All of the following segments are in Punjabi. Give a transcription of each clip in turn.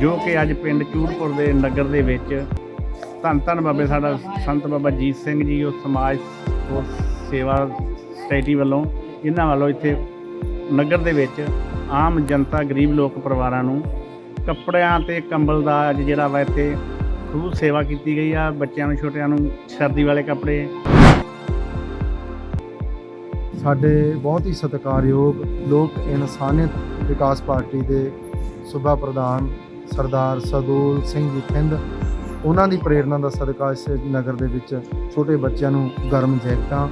ਜੋ ਕਿ ਅੱਜ ਪਿੰਡ ਚੂੜਪੁਰ ਦੇ ਨਗਰ ਦੇ ਵਿੱਚ ਧੰਨ ਧੰਨ ਬਾਬੇ ਸਾਡਾ ਸੰਤ ਬਾਬਾ ਜੀਤ ਸਿੰਘ ਜੀ, ਉਹ ਸਮਾਜ ਉਹ ਸੇਵਾ ਸੋਸਾਇਟੀ ਵੱਲੋਂ ਇਹਨਾਂ ਵੱਲੋਂ ਇੱਥੇ ਨਗਰ ਦੇ ਵਿੱਚ ਆਮ ਜਨਤਾ, ਗਰੀਬ ਲੋਕ ਪਰਿਵਾਰਾਂ ਨੂੰ ਕੱਪੜਿਆਂ ਤੇ ਕੰਬਲ ਦਾ ਅੱਜ ਜਿਹੜਾ ਵਾ ਇੱਥੇ ਖੂਬ ਸੇਵਾ ਕੀਤੀ ਗਈ ਆ, ਬੱਚਿਆਂ ਨੂੰ, ਛੋਟਿਆਂ ਨੂੰ ਸਰਦੀ ਵਾਲੇ ਕੱਪੜੇ। ਸਾਡੇ ਬਹੁਤ ਹੀ ਸਤਿਕਾਰਯੋਗ ਲੋਕ ਇਨਸਾਨੀਅਤ ਵਿਕਾਸ ਪਾਰਟੀ ਦੇ ਸੂਬਾ ਪ੍ਰਧਾਨ ਸਰਦਾਰ ਸਦੂਲ ਸਿੰਘ ਜੀ ਥਿੰਦ ਉਹਨਾਂ ਦੀ ਪ੍ਰੇਰਣਾ ਦਾ ਸਦਕਾ ਇਸ ਨਗਰ ਦੇ ਵਿੱਚ ਛੋਟੇ ਬੱਚਿਆਂ ਨੂੰ ਗਰਮ ਜੈਕਟਾਂ,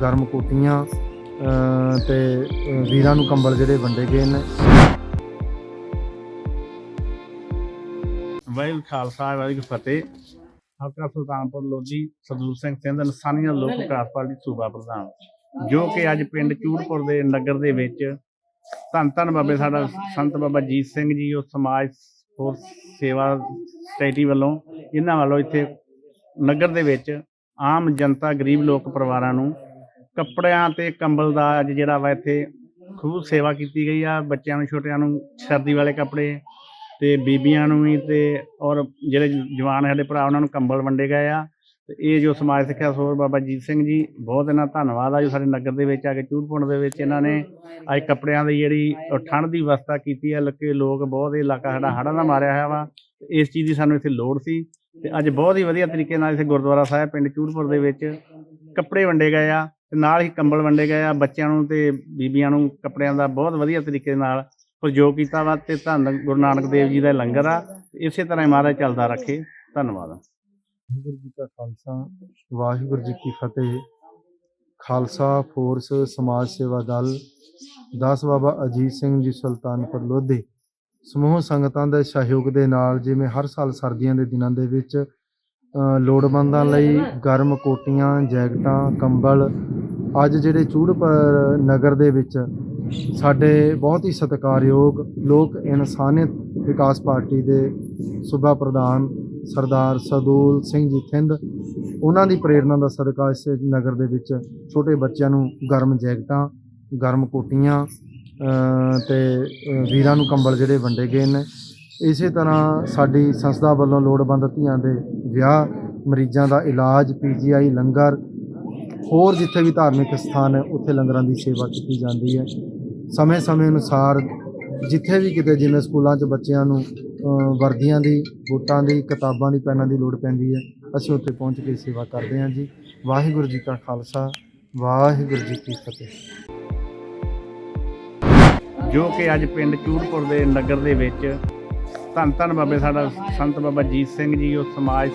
ਗਰਮ ਕੋਟੀਆਂ ਤੇ ਵੀਰਾਂ ਨੂੰ ਕੰਬਲ ਜਿਹੜੇ ਵੰਡੇ ਗਏ ਨੇ। ਵਾਹਿਗੁਰੂ ਖਾਲਸਾ, ਵਾਹਿਗੁਰੂ ਫਤਿਹ। ਹਲਕਾ ਸੁਲਤਾਨਪੁਰ ਲੋਧੀ ਸਰਦੂਲ ਸਿੰਘ ਸਿੰਘ ਇਨਸਾਨੀਅਤ ਲੋਕ ਵਿਕਾਸ ਪਾਰਟੀ ਸੂਬਾ ਪ੍ਰਧਾਨ। ਜੋ ਕਿ ਅੱਜ ਪਿੰਡ ਚੂੜਪੁਰ ਦੇ ਨਗਰ ਦੇ ਵਿੱਚ ਧੰਨ ਧੰਨ ਬਾਬੇ ਸਾਡਾ ਸੰਤ ਬਾਬਾ ਜੀਤ ਸਿੰਘ ਜੀ, ਉਹ ਸਮਾਜ ਹੋਰ ਸੇਵਾ ਸੋਸਾਇਟੀ ਵੱਲੋਂ ਇਹਨਾਂ ਵੱਲੋਂ ਇੱਥੇ ਨਗਰ ਦੇ ਵਿੱਚ ਆਮ ਜਨਤਾ, ਗਰੀਬ ਲੋਕ ਪਰਿਵਾਰਾਂ ਨੂੰ ਕੱਪੜਿਆਂ ਤੇ ਕੰਬਲ ਦਾ ਅੱਜ ਜਿਹੜਾ ਵਾ ਇੱਥੇ ਖੂਬ ਸੇਵਾ ਕੀਤੀ ਗਈ ਆ। ਬੱਚਿਆਂ ਨੂੰ, ਛੋਟਿਆਂ ਨੂੰ ਸਰਦੀ ਵਾਲੇ ਕੱਪੜੇ ਤੇ ਬੀਬੀਆਂ ਨੂੰ ਵੀ ਤੇ ਔਰ ਜਿਹੜੇ ਜਵਾਨ ਸਾਡੇ ਭਰਾ, ਉਹਨਾਂ ਨੂੰ ਕੰਬਲ ਵੰਡੇ ਗਏ ਆ। ਤੇ ਇਹ ਜੋ ਸਮਾਜ ਸਿੱਖਿਆ ਸੋਰ ਬਾਬਾ ਜੀਤ ਸਿੰਘ ਜੀ, ਬਹੁਤ ਇਹਨਾਂ ਧੰਨਵਾਦ ਆ ਜੋ ਸਾਡੇ ਨਗਰ ਦੇ ਵਿੱਚ ਆ ਕੇ ਚੂੜਪੁੰਡ ਦੇ ਵਿੱਚ ਇਹਨਾਂ ਨੇ ਅੱਜ ਕੱਪੜਿਆਂ ਦੀ ਜਿਹੜੀ ਉਹ ਠੰਡ ਦੀ ਵਿਵਸਥਾ ਕੀਤੀ ਹੈ ਲੱਕੇ ਲੋਕ ਬਹੁਤ ਇਹ ਇਲਾਕਾ ਸਾਡਾ ਹੜ੍ਹਾਂ ਦਾ ਮਾਰਿਆ ਹੋਇਆ ਵਾ। ਤੇ ਇਸ ਚੀਜ਼ ਦੀ ਸਾਨੂੰ ਇੱਥੇ ਲੋੜ ਸੀ ਤੇ ਅੱਜ ਬਹੁਤ ਹੀ ਵਧੀਆ ਤਰੀਕੇ ਨਾਲ ਇੱਥੇ ਗੁਰਦੁਆਰਾ ਸਾਹਿਬ ਪਿੰਡ ਚੂੜਪੁਰ ਦੇ ਵਿੱਚ ਕੱਪੜੇ ਵੰਡੇ ਗਏ ਆ ਤੇ ਨਾਲ ਹੀ ਕੰਬਲ ਵੰਡੇ ਗਏ ਆ। ਬੱਚਿਆਂ ਨੂੰ ਤੇ ਬੀਬੀਆਂ ਨੂੰ ਕੱਪੜਿਆਂ ਦਾ ਬਹੁਤ ਵਧੀਆ ਤਰੀਕੇ ਨਾਲ ਪ੍ਰਯੋਗ ਕੀਤਾ ਵਾ ਤੇ ਧੰਨ ਗੁਰੂ ਨਾਨਕ ਦੇਵ ਜੀ ਦਾ ਲੰਗਰ ਆ। ਤੇ ਇਸੇ ਤਰ੍ਹਾਂ ਹੀ ਮਹਾਰਾਜ ਚੱਲਦਾ ਰੱਖੇ। ਧੰਨਵਾਦ। ਵਾਹਿਗੁਰੂ ਜੀ ਕਾ ਖਾਲਸਾ, ਵਾਹਿਗੁਰੂ ਜੀ ਕੀ ਫਤਿਹ। ਖਾਲਸਾ ਫੋਰਸ ਸਮਾਜ ਸੇਵਾ ਦਲ, ਦਸ ਬਾਬਾ ਅਜੀਤ ਸਿੰਘ ਜੀ ਸੁਲਤਾਨਪੁਰ ਲੋਧੀ। ਸਮੂਹ ਸੰਗਤਾਂ ਦੇ ਸਹਿਯੋਗ ਦੇ ਨਾਲ ਜਿਵੇਂ ਹਰ ਸਾਲ ਸਰਦੀਆਂ ਦੇ ਦਿਨਾਂ ਦੇ ਵਿੱਚ ਲੋੜਵੰਦਾਂ ਲਈ ਗਰਮ ਕੋਟੀਆਂ, ਜੈਕਟਾਂ, ਕੰਬਲ, ਅੱਜ ਜਿਹੜੇ ਚੂੜਪੁਰ ਨਗਰ ਦੇ ਵਿੱਚ ਸਾਡੇ ਬਹੁਤ ਹੀ ਸਤਿਕਾਰਯੋਗ ਲੋਕ ਇਨਸਾਨੀਅਤ ਵਿਕਾਸ ਪਾਰਟੀ ਦੇ ਸੂਬਾ ਪ੍ਰਧਾਨ ਸਰਦਾਰ ਸਦੂਲ ਸਿੰਘ ਜੀ ਥਿੰਦ ਉਹਨਾਂ ਦੀ ਪ੍ਰੇਰਣਾ ਦਾ ਸਦਕਾ ਇਸ ਨਗਰ ਦੇ ਵਿੱਚ ਛੋਟੇ ਬੱਚਿਆਂ ਨੂੰ ਗਰਮ ਜੈਕਟਾਂ ਗਰਮ ਕੋਟੀਆਂ ਅ, ਤੇ ਵੀਰਾਂ ਨੂੰ ਕੰਬਲ ਜਿਹੜੇ ਵੰਡੇ ਗਏ ਨੇ। ਇਸੇ ਤਰ੍ਹਾਂ ਸਾਡੀ ਸੰਸਥਾ ਵੱਲੋਂ ਲੋੜਵੰਦ ਧੀਆਂ ਦੇ ਵਿਆਹ ਮਰੀਜ਼ਾਂ ਦਾ ਇਲਾਜ ਪੀਜੀਆਈ ਲੰਗਰ ਹੋਰ ਜਿੱਥੇ ਵੀ ਧਾਰਮਿਕ ਸਥਾਨ ਹੈ ਉੱਥੇ ਲੰਗਰਾਂ ਦੀ ਸੇਵਾ ਕੀਤੀ ਜਾਂਦੀ ਹੈ। ਸਮੇਂ-ਸਮੇਂ ਅਨੁਸਾਰ ਜਿੱਥੇ ਵੀ ਕਿਤੇ ਜਿਵੇਂ ਸਕੂਲਾਂ 'ਚ ਬੱਚਿਆਂ ਨੂੰ ਵਰਦੀਆਂ ਦੀ, ਬੂਟਾਂ ਦੀ, ਕਿਤਾਬਾਂ ਦੀ, ਪੈਨਾਂ ਦੀ ਲੋੜ ਪੈਂਦੀ ਹੈ। ਅਸੀਂ ਉੱਥੇ ਪਹੁੰਚ ਕੇ ਸੇਵਾ ਕਰਦੇ ਹਾਂ ਜੀ। ਵਾਹਿਗੁਰੂ ਜੀ ਕਾ ਖਾਲਸਾ, ਵਾਹਿਗੁਰੂ ਜੀ ਕੀ ਫਤਿਹ। ਜੋ ਕਿ ਅੱਜ ਪਿੰਡ ਚੂੜਪੁਰ ਦੇ ਨਗਰ ਦੇ ਵਿੱਚ ਧੰਨ ਧੰਨ ਬਾਬੇ ਸਾਡਾ ਸੰਤ ਬਾਬਾ ਜੀਤ ਸਿੰਘ ਜੀ, ਉਹ ਸਮਾਜ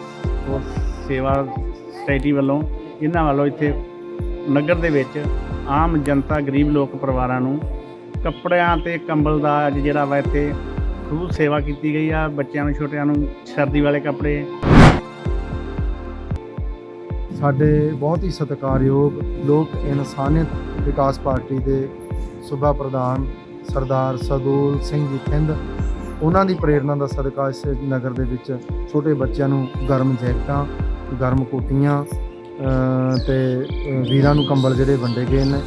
ਸੇਵਾ ਸੋਸਾਇਟੀ ਵੱਲੋਂ ਇਹਨਾਂ ਵੱਲੋਂ ਇੱਥੇ ਨਗਰ ਦੇ ਵਿੱਚ ਆਮ ਜਨਤਾ, ਗਰੀਬ ਲੋਕ ਪਰਿਵਾਰਾਂ ਨੂੰ ਕੱਪੜਿਆਂ ਤੇ ਕੰਬਲ ਦਾ ਅੱਜ ਜਿਹੜਾ ਵਾ ਇੱਥੇ ਖੂਬ ਸੇਵਾ ਕੀਤੀ ਗਈ ਆ ਬੱਚਿਆਂ ਨੂੰ ਛੋਟਿਆਂ ਨੂੰ ਸਰਦੀ ਵਾਲੇ ਕੱਪੜੇ। ਸਾਡੇ ਬਹੁਤ ਹੀ ਸਤਿਕਾਰਯੋਗ ਲੋਕ ਇਨਸਾਨੀਅਤ ਵਿਕਾਸ ਪਾਰਟੀ ਦੇ ਸੂਬਾ ਪ੍ਰਧਾਨ ਸਰਦਾਰ ਸਦੂਲ ਸਿੰਘ ਜੀ ਖਿੰਦ ਉਹਨਾਂ ਦੀ ਪ੍ਰੇਰਣਾ ਦਾ ਸਦਕਾ ਇਸ ਨਗਰ ਦੇ ਵਿੱਚ ਛੋਟੇ ਬੱਚਿਆਂ ਨੂੰ ਗਰਮ ਜੈਕਟਾਂ ਗਰਮ ਕੋਟੀਆਂ ਅ, ਤੇ ਵੀਰਾਂ ਨੂੰ ਕੰਬਲ ਜਿਹੜੇ ਵੰਡੇ ਗਏ ਨੇ।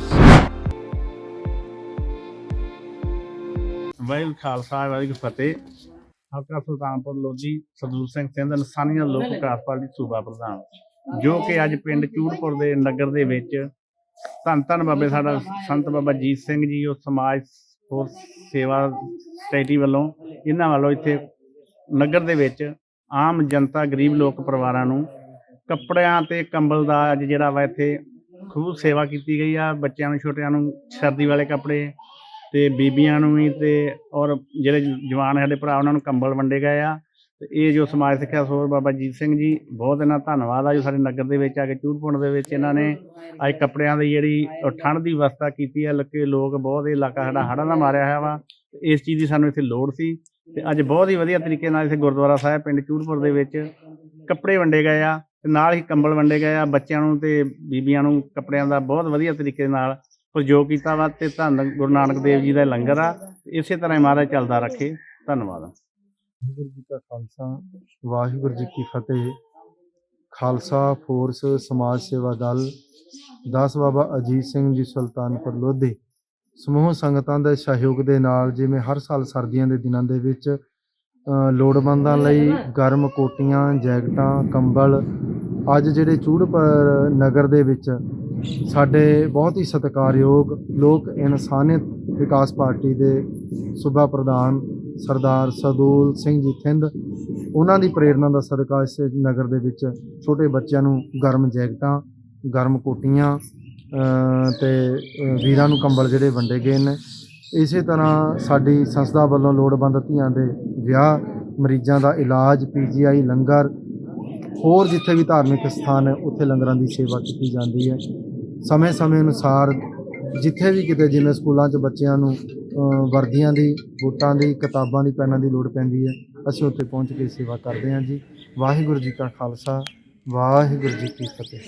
ਵਾਹਿਗੁਰੂ ਖਾਲਸਾ, ਵਾਹਿਗੁਰੂ ਫਤਿਹ। ਹਲਕਾ ਸੁਲਤਾਨਪੁਰ ਲੋਧੀ ਸਰਦੂਲ ਸਿੰਘ ਸਿੰਘ ਇਨਸਾਨੀਅਤ ਲੋਕ ਵਿਕਾਸ ਪਾਰਟੀ ਸੂਬਾ ਪ੍ਰਧਾਨ। ਜੋ ਕਿ ਅੱਜ ਪਿੰਡ ਚੂੜਪੁਰ ਦੇ ਨਗਰ ਦੇ ਵਿੱਚ ਧੰਨ ਧੰਨ ਬਾਬੇ ਸਾਡਾ ਸੰਤ ਬਾਬਾ ਜੀਤ ਸਿੰਘ ਜੀ, ਉਹ ਸਮਾਜ ਹੋਰ ਸੇਵਾ ਸੋਸਾਇਟੀ ਵੱਲੋਂ ਇਹਨਾਂ ਵੱਲੋਂ ਇੱਥੇ ਨਗਰ ਦੇ ਵਿੱਚ ਆਮ ਜਨਤਾ, ਗਰੀਬ ਲੋਕ ਪਰਿਵਾਰਾਂ ਨੂੰ ਕੱਪੜਿਆਂ ਤੇ ਕੰਬਲ ਦਾ ਅੱਜ ਜਿਹੜਾ ਵਾ ਇੱਥੇ ਖੂਬ ਸੇਵਾ ਕੀਤੀ ਗਈ ਆ। ਬੱਚਿਆਂ ਨੂੰ, ਛੋਟਿਆਂ ਨੂੰ ਸਰਦੀ ਵਾਲੇ ਕੱਪੜੇ ਤੇ ਬੀਬੀਆਂ ਨੂੰ ਵੀ ਤੇ ਔਰ ਜਿਹੜੇ ਜਵਾਨ ਸਾਡੇ ਭਰਾ, ਉਹਨਾਂ ਨੂੰ ਕੰਬਲ ਵੰਡੇ ਗਏ ਆ। ਤੇ ਇਹ ਜੋ ਸਮਾਜ ਸਿੱਖਿਆ ਸੋਰ ਬਾਬਾ ਜੀਤ ਸਿੰਘ ਜੀ, ਬਹੁਤ ਇਹਨਾਂ ਧੰਨਵਾਦ ਆ ਜੋ ਸਾਡੇ ਨਗਰ ਦੇ ਵਿੱਚ ਆ ਕੇ ਚੂੜਪੁੰਡ ਦੇ ਵਿੱਚ ਇਹਨਾਂ ਨੇ ਅੱਜ ਕੱਪੜਿਆਂ ਦੀ ਜਿਹੜੀ ਠੰਡ ਦੀ ਵਿਵਸਥਾ ਕੀਤੀ ਹੈ ਲੱਕੇ ਲੋਕ ਬਹੁਤ ਇਹ ਇਲਾਕਾ ਸਾਡਾ ਹੜ੍ਹਾਂ ਦਾ ਮਾਰਿਆ ਹੋਇਆ ਵਾ। ਤੇ ਇਸ ਚੀਜ਼ ਦੀ ਸਾਨੂੰ ਇੱਥੇ ਲੋੜ ਸੀ। ਤੇ ਅੱਜ ਬਹੁਤ ਹੀ ਵਧੀਆ ਤਰੀਕੇ ਨਾਲ ਇੱਥੇ ਗੁਰਦੁਆਰਾ ਸਾਹਿਬ ਪਿੰਡ ਚੂੜਪੁਰ ਦੇ ਵਿੱਚ ਕੱਪੜੇ ਵੰਡੇ ਗਏ ਆ ਤੇ ਨਾਲ ਹੀ ਕੰਬਲ ਵੰਡੇ ਗਏ ਆ ਬੱਚਿਆਂ ਨੂੰ ਤੇ ਬੀਬੀਆਂ ਨੂੰ ਕੱਪੜਿਆਂ ਦਾ ਬਹੁਤ ਵਧੀਆ ਤਰੀਕੇ ਨਾਲ ਪ੍ਰਯੋਗ ਕੀਤਾ ਵਾ ਤੇ ਧੰਨ ਗੁਰੂ ਨਾਨਕ ਦੇਵ ਜੀ ਦਾ ਲੰਗਰ ਆ। ਇਸੇ ਤਰ੍ਹਾਂ ਹੀ ਮਹਾਰਾਜ ਚੱਲਦਾ ਰੱਖੇ। ਧੰਨਵਾਦ। ਵਾਹਿਗੁਰੂ ਜੀ ਕਾ ਖਾਲਸਾ, ਵਾਹਿਗੁਰੂ ਜੀ ਕੀ ਫਤਿਹ। ਖਾਲਸਾ ਫੋਰਸ ਸਮਾਜ ਸੇਵਾ ਦਲ, ਦਸ ਬਾਬਾ ਅਜੀਤ ਸਿੰਘ ਜੀ ਸੁਲਤਾਨਪੁਰ ਲੋਧੀ। ਸਮੂਹ ਸੰਗਤਾਂ ਦੇ ਸਹਿਯੋਗ ਦੇ ਨਾਲ ਜਿਵੇਂ ਹਰ ਸਾਲ ਸਰਦੀਆਂ ਦੇ ਦਿਨਾਂ ਦੇ ਵਿੱਚ ਲੋੜਵੰਦਾਂ ਲਈ ਗਰਮ ਕੋਟੀਆਂ, ਜੈਕਟਾਂ, ਕੰਬਲ, ਅੱਜ ਜਿਹੜੇ ਚੂੜਪੁਰ ਨਗਰ ਦੇ ਵਿੱਚ ਸਾਡੇ ਬਹੁਤ ਹੀ ਸਤਿਕਾਰਯੋਗ ਲੋਕ ਇਨਸਾਨੀਅਤ ਵਿਕਾਸ ਪਾਰਟੀ ਦੇ ਸੂਬਾ ਪ੍ਰਧਾਨ ਸਰਦਾਰ ਸਦੂਲ ਸਿੰਘ ਜੀ ਥਿੰਦ ਉਹਨਾਂ ਦੀ ਪ੍ਰੇਰਣਾ ਦਾ ਸਦਕਾ ਇਸ ਨਗਰ ਦੇ ਵਿੱਚ ਛੋਟੇ ਬੱਚਿਆਂ ਨੂੰ ਗਰਮ ਜੈਕਟਾਂ ਗਰਮ ਕੋਟੀਆਂ ਅ, ਤੇ ਵੀਰਾਂ ਨੂੰ ਕੰਬਲ ਜਿਹੜੇ ਵੰਡੇ ਗਏ ਨੇ। ਇਸੇ ਤਰ੍ਹਾਂ ਸਾਡੀ ਸੰਸਥਾ ਵੱਲੋਂ ਲੋੜਵੰਦ ਧੀਆਂ ਦੇ ਵਿਆਹ ਮਰੀਜ਼ਾਂ ਦਾ ਇਲਾਜ ਪੀਜੀਆਈ ਲੰਗਰ ਹੋਰ ਜਿੱਥੇ ਵੀ ਧਾਰਮਿਕ ਸਥਾਨ ਹੈ ਉੱਥੇ ਲੰਗਰਾਂ ਦੀ ਸੇਵਾ ਕੀਤੀ ਜਾਂਦੀ ਹੈ। ਸਮੇਂ-ਸਮੇਂ ਅਨੁਸਾਰ ਜਿੱਥੇ ਵੀ ਕਿਤੇ ਜਿਵੇਂ ਸਕੂਲਾਂ 'ਚ ਬੱਚਿਆਂ ਨੂੰ ਵਰਦੀਆਂ ਦੀ ਬੂਟਾਂ ਦੀ, ਕਿਤਾਬਾਂ ਦੀ, ਪੈਨਾਂ ਦੀ ਲੋੜ ਪੈਂਦੀ ਹੈ, ਅਸੀਂ ਉੱਥੇ ਪਹੁੰਚ ਕੇ ਸੇਵਾ ਕਰਦੇ ਹਾਂ ਜੀ। ਵਾਹਿਗੁਰੂ ਜੀ ਕਾ ਖਾਲਸਾ, ਵਾਹਿਗੁਰੂ ਜੀ ਕੀ ਫਤਿਹ।